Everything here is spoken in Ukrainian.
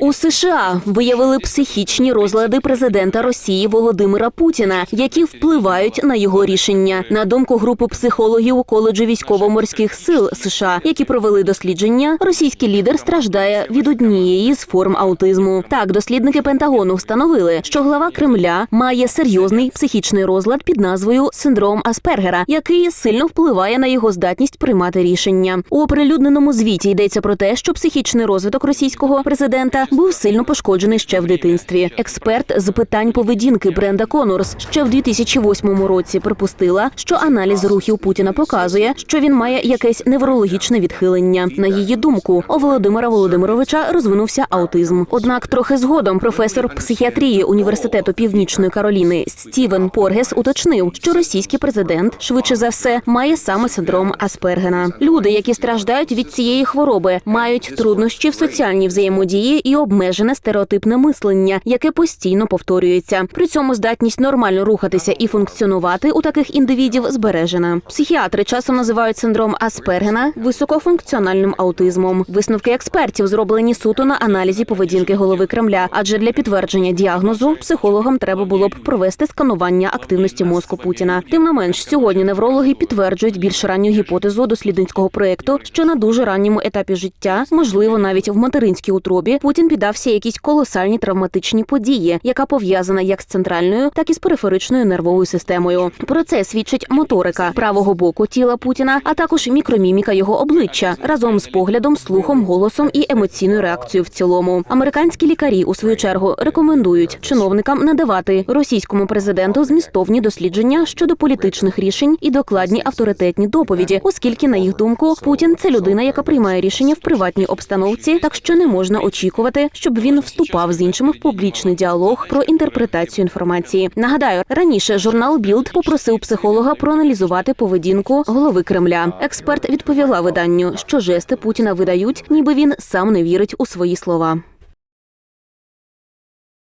У США виявили психічні розлади президента Росії Володимира Путіна, які впливають на його рішення. На думку групи психологів коледжу військово-морських сил США, які провели дослідження, російський лідер страждає від однієї з форм аутизму. Так, дослідники Пентагону встановили, що глава Кремля має серйозний психічний розлад під назвою синдром Аспергера, який сильно впливає на його здатність приймати рішення. У оприлюдненому звіті йдеться про те, що психічний розвиток російського президента був сильно пошкоджений ще в дитинстві. Експерт з питань поведінки Бренда Конорс ще в 2008 році припустила, що аналіз рухів Путіна показує, що він має якесь неврологічне відхилення. На її думку, у Володимира Володимировича розвинувся аутизм. Однак трохи згодом професор психіатрії університету Північної Кароліни Стівен Поргес уточнив, що російський президент швидше за все має саме синдром Аспергена. Люди, які страждають від цієї хвороби, мають труднощі в соціальній взаємодії і обмежене стереотипне мислення, яке постійно повторюється. При цьому здатність нормально рухатися і функціонувати у таких індивідів збережена. Психіатри часом називають синдром Аспергена високофункціональним аутизмом. Висновки експертів зроблені суто на аналізі поведінки голови Кремля, адже для підтвердження діагнозу психологам треба було б провести сканування активності мозку Путіна. Тим не менш, сьогодні неврологи підтверджують більш ранню гіпотезу дослідницького проєкту, що на дуже ранньому етапі життя, можливо, навіть в материнській утробі, Путін піддався якісь колосальні травматичні події, яка пов'язана як з центральною, так і з периферичною нервовою системою. Про це свідчить моторика правого боку тіла Путіна, а також мікроміміка його обличчя разом з поглядом, слухом, голосом і емоційною реакцією в цілому. Американські лікарі у свою чергу рекомендують чиновникам надавати російському президенту змістовні дослідження щодо політичних рішень і докладні авторитетні доповіді, оскільки, на їх думку, Путін це людина, яка приймає рішення в приватній обстановці, так що не можна очікувати, щоб він вступав з іншими в публічний діалог про інтерпретацію інформації. Нагадаю, раніше журнал Білд попросив психолога проаналізувати поведінку голови Кремля. Експерт відповіла виданню, що жести Путіна видають, ніби він сам не вірить у свої слова.